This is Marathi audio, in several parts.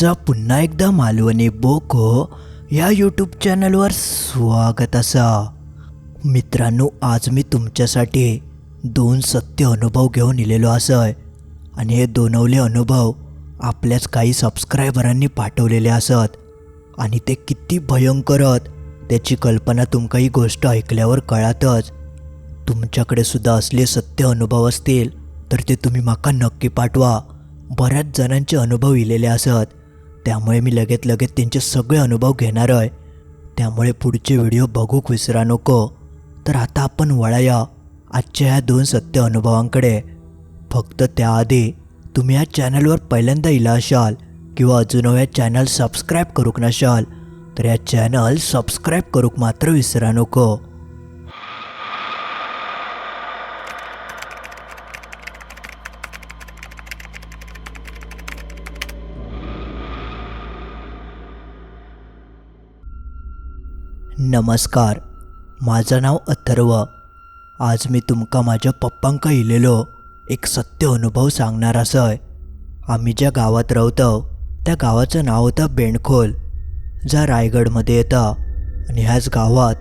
तुमचं पुन्हा एकदा मालवणी बोको या यूट्यूब चॅनलवर स्वागत असा. मित्रांनो आज मी तुमच्यासाठी दोन सत्य अनुभव घेऊन इलेलो असं. आणि हे दोनवले अनुभव आपल्याच काही सबस्क्रायबरांनी पाठवलेले असत. आणि ते किती भयंकर त्याची कल्पना तुमका ही गोष्ट ऐकल्यावर कळातच. तुमच्याकडे सुद्धा असले सत्य अनुभव असतील तर ते तुम्ही माका नक्की पाठवा. बऱ्याच जणांचे अनुभव इलेले असत. त्यामुळे मी लगेच लगेच त्यांचे सगळे अनुभव घेणार आहे. त्यामुळे पुढचे व्हिडिओ बघूक विसरा नको. तर आता आपण वळाया आजच्या ह्या दोन सत्य अनुभवांकडे. फक्त त्याआधी तुम्ही या चॅनलवर पहिल्यांदा इला असाल किंवा अजून या चॅनल सबस्क्राईब करूक नसाल तर या चॅनल सबस्क्राईब करूक मात्र विसरा नको. नमस्कार. माझं नाव अथर्व. आज मी तुमका माझ्या पप्पांक इलेलो एक सत्य अनुभव सांगणार असय. आम्ही ज्या गावात राहतो त्या गावाचं नाव होतं बेणखोल जा रायगडमध्ये येतं. आणि ह्याच गावात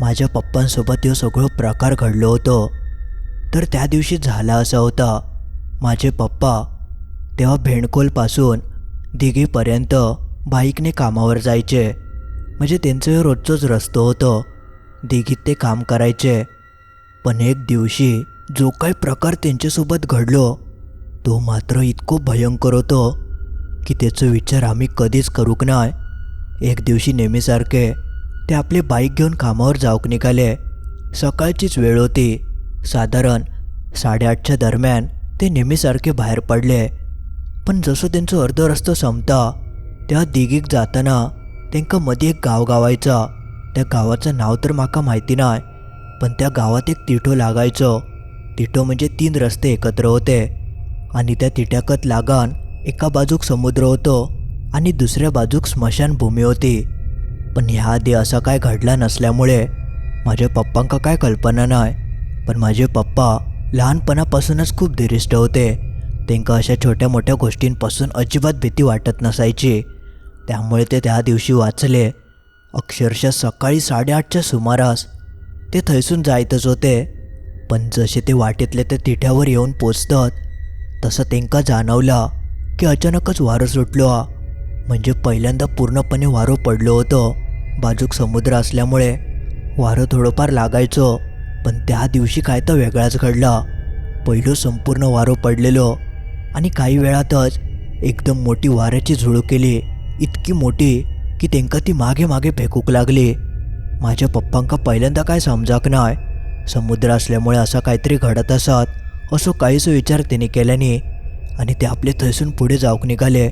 माझ्या पप्पांसोबत हे सगळं प्रकार घडलो होतो. तर त्या दिवशी झाला असा होता. माझे पप्पा तेव्हा भेणकोलपासून दिघीपर्यंत बाईकने कामावर जायचे. म्हणजे त्यांचं रोजचंच रस्तो होतं. दिघीत ते काम करायचे. पण एक दिवशी जो काही प्रकार त्यांच्यासोबत घडलो तो मात्र इतको भयंकर होतो की त्याचा विचार आम्ही कधीच करूक नाही. एक दिवशी नेहमीसारखे ते आपली बाईक घेऊन कामावर जाऊक निघाले. सकाळचीच वेळ होती. साधारण साडेआठच्या दरम्यान ते नेहमीसारखे बाहेर पडले. पण जसं त्यांचं अर्ध रस्तो संपता त्या दिगीक जाताना त्यांका मध्ये एक गाव गावायचा. त्या गावाचं नाव तर माका माहिती नाही पण त्या गावात एक तिठो लागायचं. तिठो म्हणजे तीन रस्ते एकत्र होते. आणि त्या तिठ्याकत लागान एका बाजूक समुद्र होतो आणि दुसऱ्या बाजूक स्मशानभूमी होती. पण ह्या आधी असा काय घडला नसल्यामुळे माझ्या पप्पांका काय कल्पना नाही पण माझे पप्पा लहानपणापासूनच खूप धीरिष्ट होते. त्यांका अशा छोट्या मोठ्या गोष्टींपासून अजिबात भीती वाटत नसायची. त्यामुळे ते त्या दिवशी वाचले. अक्षरशः सकाळी साडेआठच्या सुमारास ते थैसून जायतच होते. पण जसे ते वाटेतले ते तिठ्यावर येऊन पोचतात तसं त्यांका जाणवला की अचानकच वारं सुटलो म्हणजे पहिल्यांदा पूर्णपणे वारं पडलं होतं. बाजूक समुद्र असल्यामुळे वारं थोडंफार लागायचं पण त्या दिवशी काय तर वेगळाच घडला. पहिलं संपूर्ण वारं पडलेलो आणि काही वेळातच एकदम मोठी वाऱ्याची झुळूक केली. इतकी मोठी की तेंका ती मागे मागे फेकूक लागली. माझ्या पप्पांका पहिल्यांदा काय समजाक नाय. समुद्र असल्यामुळे असं काहीतरी घडत असत. असो काहीच विचार त्याने केल्याने आणि ते आपले थैसून पुढे जाऊक निघाले.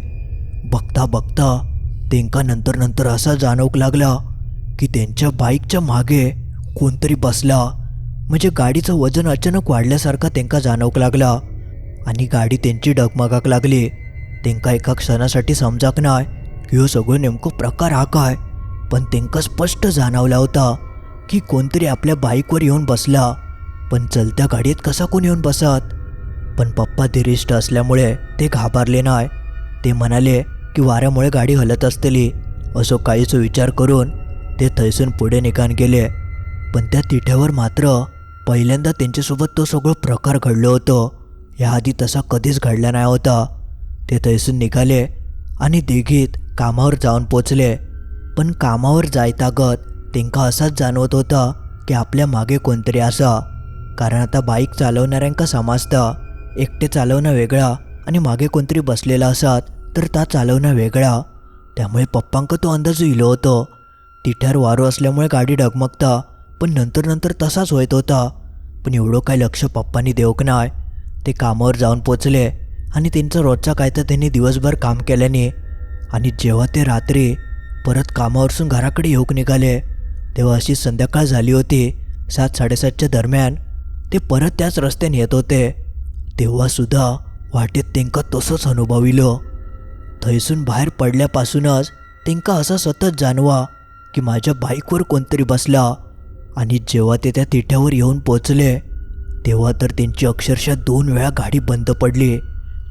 बघता बघता तेंका नंतर नंतर असा जाणवक लागला की त्यांच्या बाईकच्या मागे कोणतरी बसला. म्हणजे गाडीचं वजन अचानक वाढल्यासारखा तेंका जाणवक लागला. आणि गाडी त्यांची डगमगाक लागली. तेंका एका क्षणासाठी समजाक नाही की हो सगळं नेमकं प्रकार हा काय? पण तेंका स्पष्ट जाणवला होता की कोणतरी आपल्या बाईकवर येऊन बसला. पण चलत्या गाडीत कसा कोण येऊन बसत? पण पप्पा धीरिष्ट असल्यामुळे ते घाबरले नाही ते म्हणाले की वाऱ्यामुळे गाडी हलत असतली. असो काहीच विचार करून ते थैसून पुढे निघान गेले. पण त्या तिठ्यावर मात्र पहिल्यांदा त्यांच्यासोबत तो सगळं प्रकार घडलं होतं. याआधी तसा कधीच घडला नाही होता. ते थैसून निघाले आणि देगीत कामावर जाऊन पोचले. पण कामावर जायतागत तेंका असाच जाणवत होता की आपल्या मागे कोणतरी आसा कारण आता बाईक चालवणाऱ्यांका समजतं एकटे चालवणं वेगळा आणि मागे कोणतरी बसलेला असत तर ता चालवणं वेगळा. त्यामुळे पप्पांका तो अंदाज इलो होतो. तिठ्यार वारो असल्यामुळे गाडी डगमगता पण नंतर नंतर तसाच होत होता. पण एवढं काय लक्ष पप्पांनी देऊक नाही ते कामावर जाऊन पोचले आणि त्यांचा रोजचा काय तर त्यांनी दिवसभर काम केल्याने आणि जेव्हा ते रात्री परत कामावरसून घराकडे येऊक निघाले तेव्हा अशी संध्याकाळ झाली होती सात साडेसातच्या दरम्यान ते परत त्याच रस्त्याने येत होते. तेव्हासुद्धा वाटेत तेंका तसंच अनुभविलं. थैसून बाहेर पडल्यापासूनच तेंका असा सतत जाणवा की माझ्या बाईकवर कोणतरी बसला आणि जेव्हा ते त्या तिठ्यावर येऊन पोचले तेव्हा तर त्यांची अक्षरशः दोन वेळा गाडी बंद पडली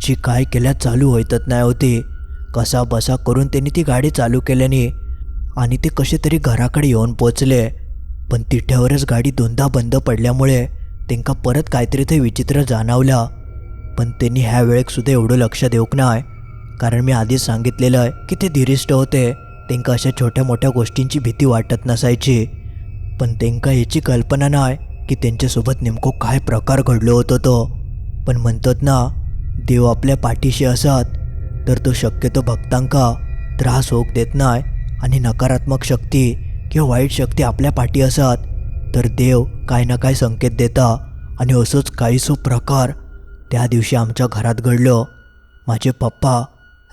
जी काय केल्या चालू होतच नाही होती. कसा बसा करून त्यांनी ती गाडी चालू केल्याने आणि ते कसे तरी घराकडे येऊन पोचले. पण तिठ्यावरच गाडी दोनदा बंद पडल्यामुळे त्यांका परत काहीतरी ते विचित्र जाणवला. पण त्यांनी ह्या वेळेकसुद्धा एवढं लक्ष देऊक नाही कारण मी आधीच सांगितलेलं आहे की ते धीरिष्ट होते. त्यांका अशा छोट्या मोठ्या गोष्टींची भीती वाटत नसायची. पण त्यांका याची कल्पना नाही की त्यांच्यासोबत नेमकं काय प्रकार घडलो होतो तो. पण म्हणतात ना देव आपल्या पाठीशी असत. तर तो शक्यतो भक्तांका त्रास होऊ देत नाही आणि नकारात्मक शक्ती किंवा वाईट शक्ती आपल्या पाठी असत. तर देव काय ना काय संकेत देता आणि असोच काहीसो प्रकार त्या दिवशी आमच्या घरात घडलो. माझे पप्पा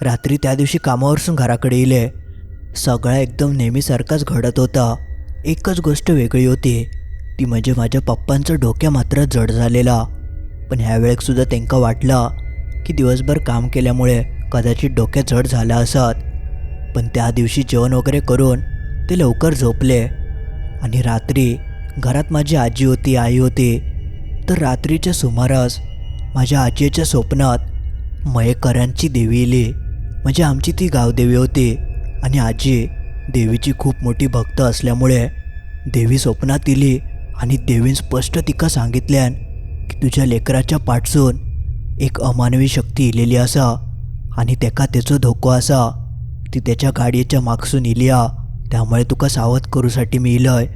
रात्री त्या दिवशी कामावरसून घराकडे येले सगळा एकदम नेहमीसारखाच घडत होता. एकच गोष्ट वेगळी होती. ती म्हणजे माझ्या पप्पांचं डोक्या मात्र जड झालेला. पण ह्या सुद्धा त्यांका वाटलं की दिवसभर काम केल्यामुळे कदाचित डोक्यात जड झाला असत. पण त्या दिवशी जेवण वगैरे करून ते लवकर झोपले. आणि रात्री घरात माझी आजी होती आई होती. तर रात्रीच्या सुमारास माझ्या आजीच्या स्वप्नात मयेकरांची देवी येली म्हणजे आमची ती गावदेवी होती. आणि आजी देवीची खूप मोठी भक्त असल्यामुळे देवी स्वप्नात इली आणि देवीन स्पष्ट तिका सांगितल्यान की तुझ्या लेकराच्या पाठसून एक अमानवी शक्ती इलेली असा. आणि तेका तेचो धोको असा. ती त्याच्या गाडयेच्या मागसून इली त्यामुळे तुका सावध करूसाठी मी इलय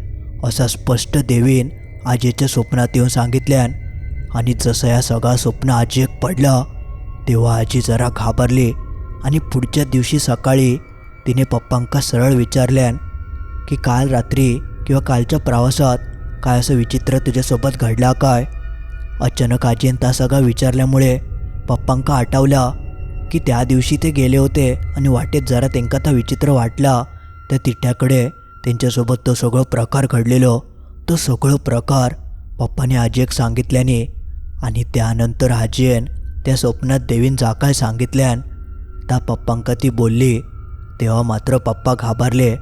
असा स्पष्ट देवीन आजीच्या स्वप्नात येऊन सांगितल्यान. आणि जसं या सगळा स्वप्न आजीक पडला तेव्हा आजी जरा घाबरली आणि पुढच्या दिवशी सकाळी तिने पप्पांका सरळ विचारल्यान की काल रात्री किंवा कालच्या प्रवासात काय असं विचित्र तुझ्यासोबत घडला काय? अचानक आजीन ता सगळा विचारल्यामुळे पप्पांका आठवला की त्या दिवशी ते गेले होते आणि वाटेत जरा त्यांका था विचित्र वाटला. त्या तिठ्याकडे त्यांच्यासोबत तो सगळं प्रकार घडलेलो. तो सगळं प्रकार पप्पाने आजीक सांगितल्याने आणि त्यानंतर आजीन त्या स्वप्नात देवीन जा काय सांगितल्यान त्या पप्पांका ती बोलली तेव्हा मात्र पप्पा घाबरले.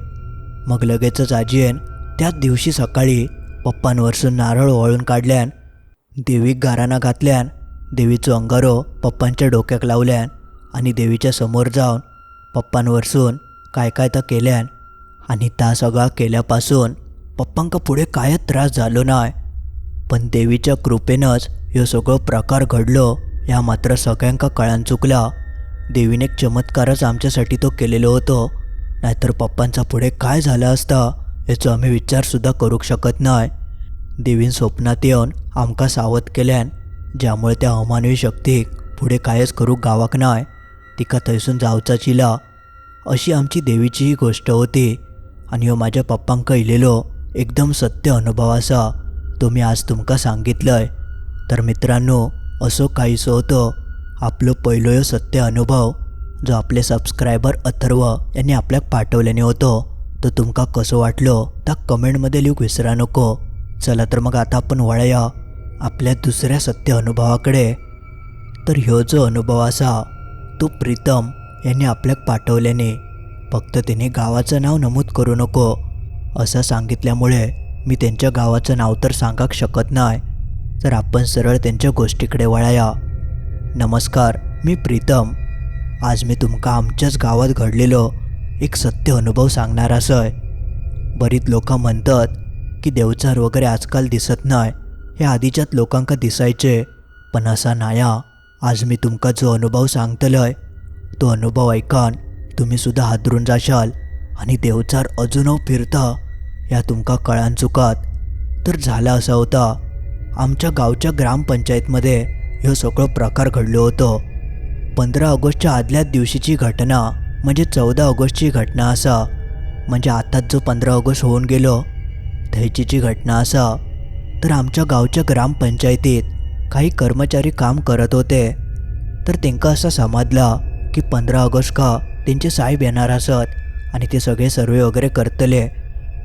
मग लगेचच आजीन त्याच दिवशी सकाळी पप्पांवरसून नारळ वळून काढल्यान देवीक गाराणा घातल्यान देवीचो अंगारो पप्पांच्या डोक्याक लावल्यान आणि देवीच्या समोर जाऊन पप्पांवरसून काय काय तर केल्यान आणि त्या सगळा केल्यापासून पप्पांका पुढे कायच त्रास झालो नाय. पण देवीच्या कृपेनंच ह्यो सगळो प्रकार घडलो ह्या मात्र सगळ्यांका कळान चुकला. देवीने चमत्कारच आमच्यासाठी तो केलेलो होतो. नाहीतर पप्पांचा पुढे काय झालं असता याचो आम्ही विचारसुद्धा करूक शकत नाही देवीन स्वप्नात येऊन आमका सावध केल्यान ज्यामुळे त्या अमानवी शक्तीक पुढे कायच करूक गावाक नाय. तिका थंयसून जावचा चिला. अशी आमची देवीची ही गोष्ट होती. आणि ह्यो माझ्या पप्पांक इलेलो एकदम सत्य अनुभव असा तो मी आज तुमका सांगितलंय. तर मित्रांनो असो काहीसो होतो. आपलो पहिलो यो सत्य अनुभव जो आपले सबस्क्रायबर अथर्व यांनी आपल्याक पाठवल्याने होतो तो तुमका कसो वाटलो त्या कमेंटमध्ये लिहूक विसरा नको. चला तर मग आता आपण वळया आपल्या दुसऱ्या सत्य अनुभवाकडे. तर ह्यो जो अनुभव असा तो प्रीतम यांनी आपल्याक पाठवल्याने फक्त त्याने गावाचं नाव नमूद करू नको. असं सांगितल्यामुळे मी त्यांच्या गावाचं नाव तर सांगाक शकत नाही. तर आपण सरळ त्यांच्या गोष्टीकडे वळाया. नमस्कार मी प्रीतम. आज मी तुमका आमच्याच गावात घडलेलो एक सत्य अनुभव सांगणार असय. बरीच लोक म्हणतात की देवचार वगैरे आजकाल दिसत नाही. हे आधीच्याच लोकांका दिसायचे पण असा नाया. आज मी तुमका जो अनुभव सांगतलोय तो अनुभव ऐकान तुम्ही सुद्धा हादरून जाशाल आणि देवचार अजूनव फिरता या तुमका कळान चुकात. तर झाला असा होता आमच्या गावच्या ग्रामपंचायतमध्ये ह्यो सगळं प्रकार घडलो होतो. पंधरा ऑगस्टच्या आदल्याच दिवशीची घटना म्हणजे चौदा ऑगस्टची घटना असा म्हणजे आताच जो पंधरा ऑगस्ट होऊन गेलो थंयचीची घटना असा. तर आमच्या गावच्या ग्रामपंचायतीत काही कर्मचारी काम करत होते. तर त्यांका असं समजला की पंधरा ऑगस्ट का त्यांचे साहेब येणार असत आणि ते सगळे सर्वे वगैरे करतले.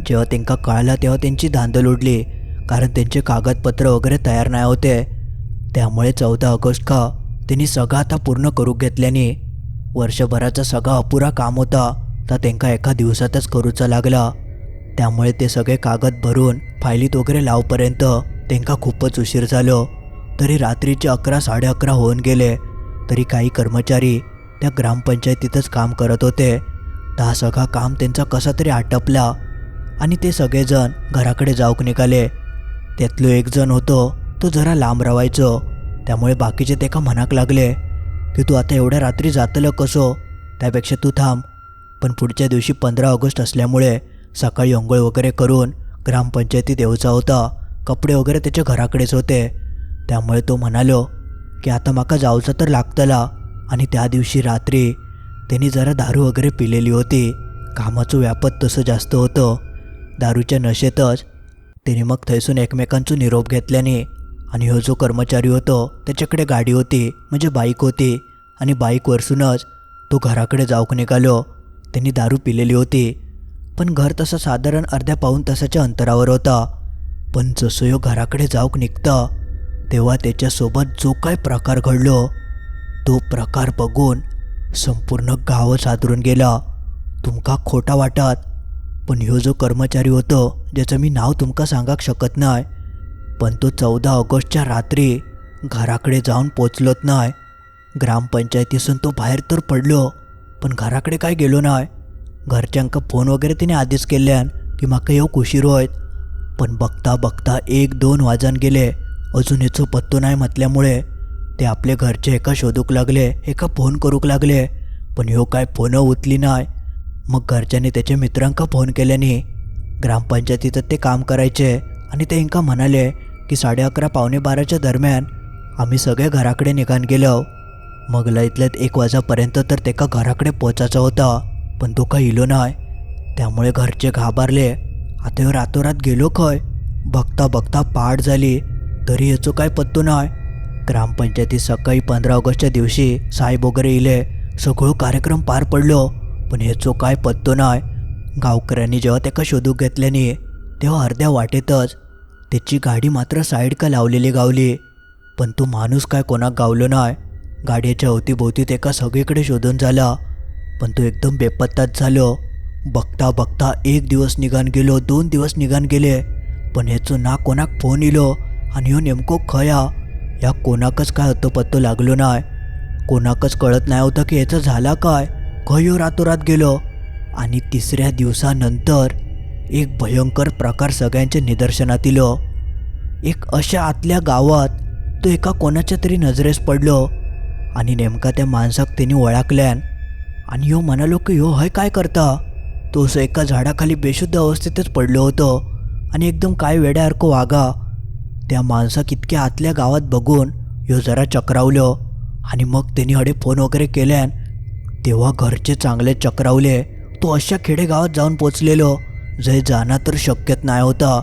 जेव्हा त्यांका कळलं तेव्हा त्यांची धांदल उडली कारण त्यांचे कागदपत्र वगैरे तयार नाही होते. त्यामुळे चौदा ऑगस्ट का त्यांनी सगळं आता पूर्ण करू घेतल्याने वर्षभराचा सगळा अपुरा काम होता. तर त्यांका एका दिवसातच करूचा लागला. त्यामुळे ते सगळे कागद भरून फायलीत वगैरे लावपर्यंत त्यांना खूपच उशीर झालो. तरी रात्रीचे अकरा साडे अकरा होऊन गेले. तरी काही कर्मचारी त्या ग्रामपंचायतीतच काम करत होते. दहा हा सगळा काम त्यांचा कसा तरी आटपला आणि ते सगळेजण घराकडे जाऊक निघाले. त्यातलो एक जण होतो तो जरा लांब रवायचो त्यामुळे बाकीचे ते का म्हणाक लागले की तू आता एवढ्या रात्री जातलं कसो? त्यापेक्षा तू थांब. पण पुढच्या दिवशी पंधरा ऑगस्ट असल्यामुळे सकाळी अंघोळ वगैरे करून ग्रामपंचायतीत येऊचा होता. कपडे वगैरे त्याच्या घराकडेच होते. त्यामुळे तो म्हणालो की आता माका जाऊचं तर लागतला. आणि त्या दिवशी रात्री त्यांनी जरा दारू वगैरे पिलेली होती. कामाचं व्यापत तसं जास्त होतं. दारूच्या नशेतच त्याने मग थैसून एकमेकांचा निरोप घेतल्याने आणि हो जो कर्मचारी होतो त्याच्याकडे गाडी होती म्हणजे बाईक होती. आणि बाईकवरसूनच तो घराकडे जाऊक निघालो. त्यांनी दारू पिलेली होती. पण घर तसं साधारण अर्ध्या पाऊण तासाच्या अंतरावर होता. पण जसं यो घराकडे जाऊक निघतं तेव्हा त्याच्यासोबत जो काय प्रकार घडलो तो प्रकार बघून संपूर्ण गावच आदरून गेला. तुमका खोटा वाटत पण ह्यो जो कर्मचारी होतो ज्याचं मी नाव तुमका सांगाक शकत नाही पण तो चौदा ऑगस्टच्या रात्री घराकडे जाऊन पोचलोत नाही ग्रामपंचायतीसून तो बाहेर तर पडलो पण घराकडे काय गेलो नाही घरच्यांका फोन वगैरे तिने आधीच केल्यान की म्हाका येऊ उशीर होयत पण बघता बघता एक दोन वाजान गेले. अजून याचो पत्तो नाही म्हटल्यामुळे ते आपले घरचे एका शोधूक लागले एका फोन करूक लागले. पण ह्यो काय फोन उचली नाही. मग घरच्यांनी त्याच्या मित्रांका फोन केल्याने ग्रामपंचायतीचं ते काम करायचे आणि ते इंका म्हणाले की साडे अकरा पावणे बाराच्या दरम्यान आम्ही सगळे घराकडे निघान गेलो. मग लयतल्यात एक वाजापर्यंत तर तेका घराकडे पोचायचा होता पण तो काही इलो नाही. त्यामुळे घरचे घाबरले. आता रातोरात गेलो खय? बघता बघता पहाट झाली. तरी याचं काय पत्तो नाही. ग्रामपंचायतीत सकाळी पंधरा ऑगस्टच्या दिवशी साहेब वगैरे इले सगळं कार्यक्रम पार पडलो पण ह्याचो काय पत्तो नाही. गावकऱ्यांनी जेव्हा त्याका शोधू घेतल्याने तेव्हा अर्ध्या वाटेतच त्याची गाडी मात्र साईड का लावलेली गावली. पण तो माणूस काय कोणाक गावलो नाही. गाडीच्या अवतीभोवती तेका सगळीकडे शोधून झाला. पण तो एकदम बेपत्ताच झालो. बघता बघता एक दिवस निघान गेलो दोन दिवस निघान गेले. पण ह्याचो ना कोणाक फोन इलो आणि ह्यो नेमको खया या? कोणाकच काय होतं पत्तो लागलो नाय कोणाकच कळत नाही होतं की याचं झाला काय? खयो रातोरात गेलो. आणि तिसऱ्या दिवसानंतर एक भयंकर प्रकार सगळ्यांच्या निदर्शनात इलो एक अशा आतल्या गावात तो एका कोणाच्या तरी नजरेस पडलो. आणि नेमका त्या माणसाक त्यांनी ओळखल्यान आणि ह्यो म्हणालो की ह्यो हय काय करता? तो असं एका झाडाखाली बेशुद्ध अवस्थेतच पडलो होतो. आणि एकदम काय वेड्यासारखं वागा. त्या माणसाक इतक्या आतल्या गावात बघून ह्यो जरा चक्रावलो आणि मग त्यांनी हडे फोन वगैरे केल्यान तेव्हा घरचे चांगले चक्रावले तो अशा खेडेगावात जाऊन पोचलेलो जय जाणं तर शक्यत नाही होता.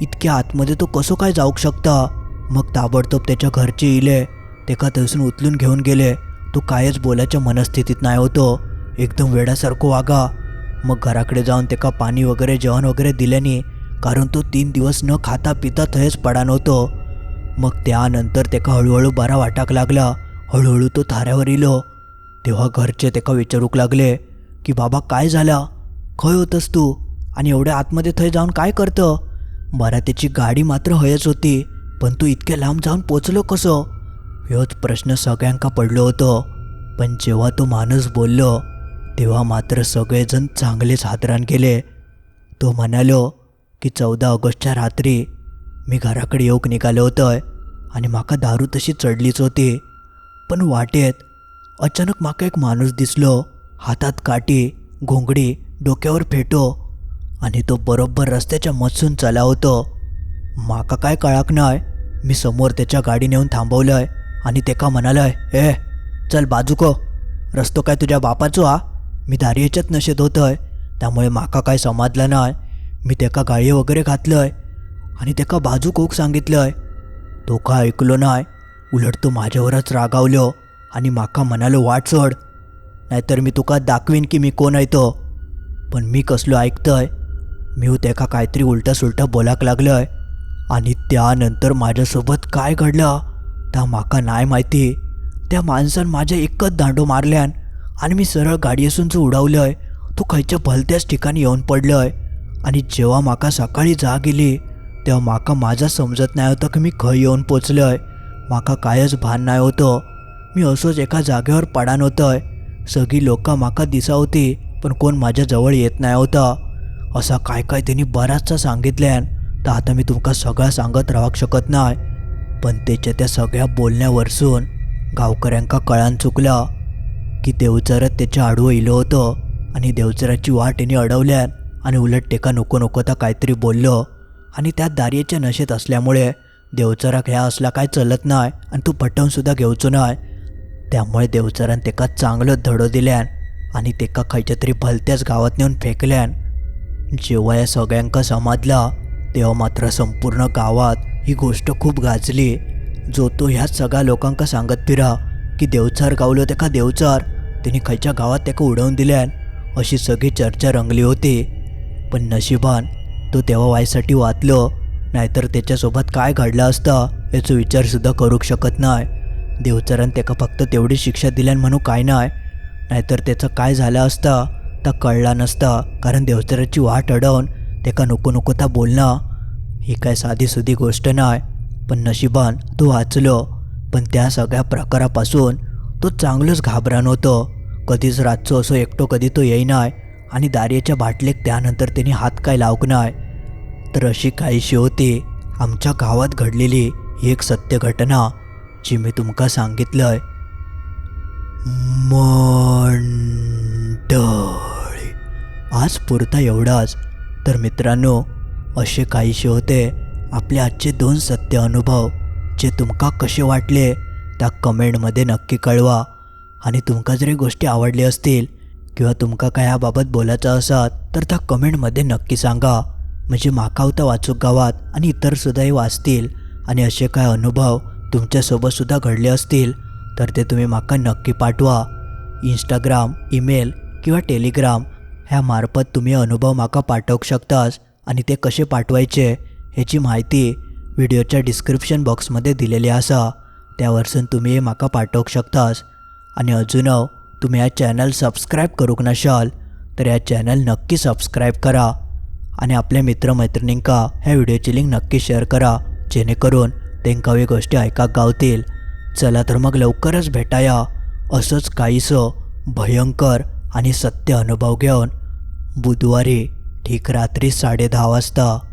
इतक्या आतमध्ये तो कसो काय जाऊ शकता? मग ताबडतोब त्याच्या घरचे इले तेका तसून उचलून घेऊन गेले. तो कायच बोलायच्या मनस्थितीत नाही होतो. एकदम वेड्यासारखं वागा. मग घराकडे जाऊन तेका पाणी वगैरे जेवण वगैरे दिल्याने कारण तो तीन दिवस न खाता पिता थंयच पडान होतो मग त्यानंतर तेका हळूहळू बरा वाटाक लागला. हळूहळू तो थाऱ्यावर इलो. तेव्हा घरचे तेका विचारूक लागले की बाबा काय झाला? खंय होतस तू? आणि एवढ्या आतमध्ये थंय जाऊन काय करतं? बरा त्याची गाडी मात्र हयच होती पण तू इतक्या लांब जाऊन पोचलो कसं? ह्योच प्रश्न सगळ्यांका पडलो होतो. पण जेव्हा तो माणूस बोललो तेव्हा मात्र सगळेजण चांगलेच हातरान केले. तो म्हणालो की चौदा ऑगस्टच्या रात्री मी घराकडे येऊक निघालो होतो आणि म्हाका दारू तशी चढलीच होती. पण वाटेत अचानक म्हाका एक माणूस दिसलो हातात काठी घोंगडी डोक्यावर फेटो आणि तो बरोबर रस्त्याच्या मधसून चला होतो. माका काय कळाक नाय मी समोर त्याच्या गाडी नेऊन थांबवलंय आणि तेका म्हणालंय ए चल बाजूको हो. रस्तो काय तुझ्या बापाचो हा? मी दारयेच्यात नशेत होतोय त्यामुळे माका काय समजलं नाही मी तेका गाळी वगैरे घातलंय आणि तेका बाजू कोक सांगितलंय. तो का ऐकलो नाय. उलट तो माझ्यावरच रागावलो आणि माका म्हणालो वाट सोड. नाहीतर मी तुका दाखवीन की मी कोण आहे तो. पण मी कसलो ऐकतंय. मी तेका काहीतरी उलटा सुलटा बोलाक लागलंय. आणि त्यानंतर माझ्यासोबत काय घडलं? त्या माका नाही माहिती. त्या माणसानं माझ्या एकच दांडो मारल्यान आणि मी सरळ गाडी असूनच उडवलंय. तो खायच्या भलत्याच ठिकाणी येऊन पडलंय. आणि जेव्हा माका सकाळी जा गेली तेव्हा माका माझा समजत नाही होतं की मी खंय येऊन पोचलो आहे माका कायच भान नाही होतं. मी असोच एका जागेवर पडान होतंय. सगळी लोकां म्हाका होती पण कोण माझ्या जवळ येत नाही होता. असा काय काय त्यांनी बराचसा सांगितल्यान तर आता मी तुमका सगळं सांगत राहूक शकत नाही. पण त्याच्या त्या सगळ्या बोलण्यावरसून गावकऱ्यांका कळान चुकला. की देवचरात त्याच्या आडवं इलो होतं आणि देवचराची वाट त्यांनी अडवल्यान आणि उलट टेका नको नको तर काहीतरी बोललो. आणि त्या दारियेच्या नशेत असल्यामुळे देवचरा ह्या असला काय चलत नाही आणि तू पटवूनसुद्धा घेऊचो घेवचो नाही. त्यामुळे देवचरान तेका चांगलं धडो दिल्यान आणि तेका खंयच्या तरी भलत्याच गावात नेऊन फेकल्यान. जेव्हा या सगळ्यांका समजला तेव्हा मात्र संपूर्ण गावात ही गोष्ट खूप गाजली. जो तो ह्या सगळ्या लोकांका सांगत फिरा की देवचार गावलो तेका देवचार तिने खंयच्या गावात तेका उडवून दिल्यान. अशी सगळी चर्चा रंगली होती. पण नशिबान तो तेव्हा वायसाठी वाचलो नाहीतर त्याच्यासोबत काय घडलं असतं याचा विचारसुद्धा करू शकत नाही. देवचरान त्याका फक्त तेवढी शिक्षा दिल्यान म्हणून काय नाही. नाहीतर त्याचं काय झालं असतं तर कळला नसता कारण देवचराची वाट अडवून तेका नको नको त्या बोलणं. ही काय साधीसुधी गोष्ट नाही पण नशिबान तो वाचलो पण त्या सगळ्या प्रकारापासून तो चांगलंच घाबरान होतो. कधीच रातचो असो एकटो कधी तो येईनाय. आणि दार्याच्या बाटलेक त्यानंतर त्यांनी हात काय लावकणार तर अशी काहीशी होती आमच्या गावात घडलेली ही एक सत्य घटना जी मी तुमका सांगितलंय. मंडळी आज पुरता एवढाच. तर मित्रांनो असे काहीसे होते आपले आजचे दोन सत्य अनुभव जे तुमका कसे वाटले त्या कमेंटमध्ये नक्की कळवा. आणि तुमका जरी गोष्टी आवडल्या असतील किंवा तुमका काय याबाबत बोलायचं असत तर त्या कमेंटमध्ये नक्की सांगा. म्हणजे माकावता वाचूक गावात आणि इतरसुद्धाही वाचतील. आणि असे काय अनुभव तुमच्यासोबतसुद्धा घडले असतील तर ते तुम्ही माका नक्की पाठवा. इंस्टाग्राम ईमेल किंवा टेलिग्राम ह्या मार्फत तुम्ही अनुभव माका पाठवू शकतास आणि ते कसे पाठवायचे ह्याची माहिती व्हिडिओच्या डिस्क्रिप्शन बॉक्समध्ये दिलेली असा. त्यावरसून तुम्ही हे माका पाठवू शकतास. आणि अजून तुम्ही या चॅनल सबस्क्राईब करूक नशाल तर या चॅनल नक्की सबस्क्राईब करा आणि आपल्या मित्रमैत्रिणींका ह्या व्हिडिओची लिंक नक्की शेअर करा जेणेकरून तेंका ही गोष्टी ऐकाक गावतील. चला तर मग लवकरच भेटाया. असंच काहीसं भयंकर आणि सत्य अनुभव घेऊन बुधवारी ठीक रात्री साडे दहा वाजता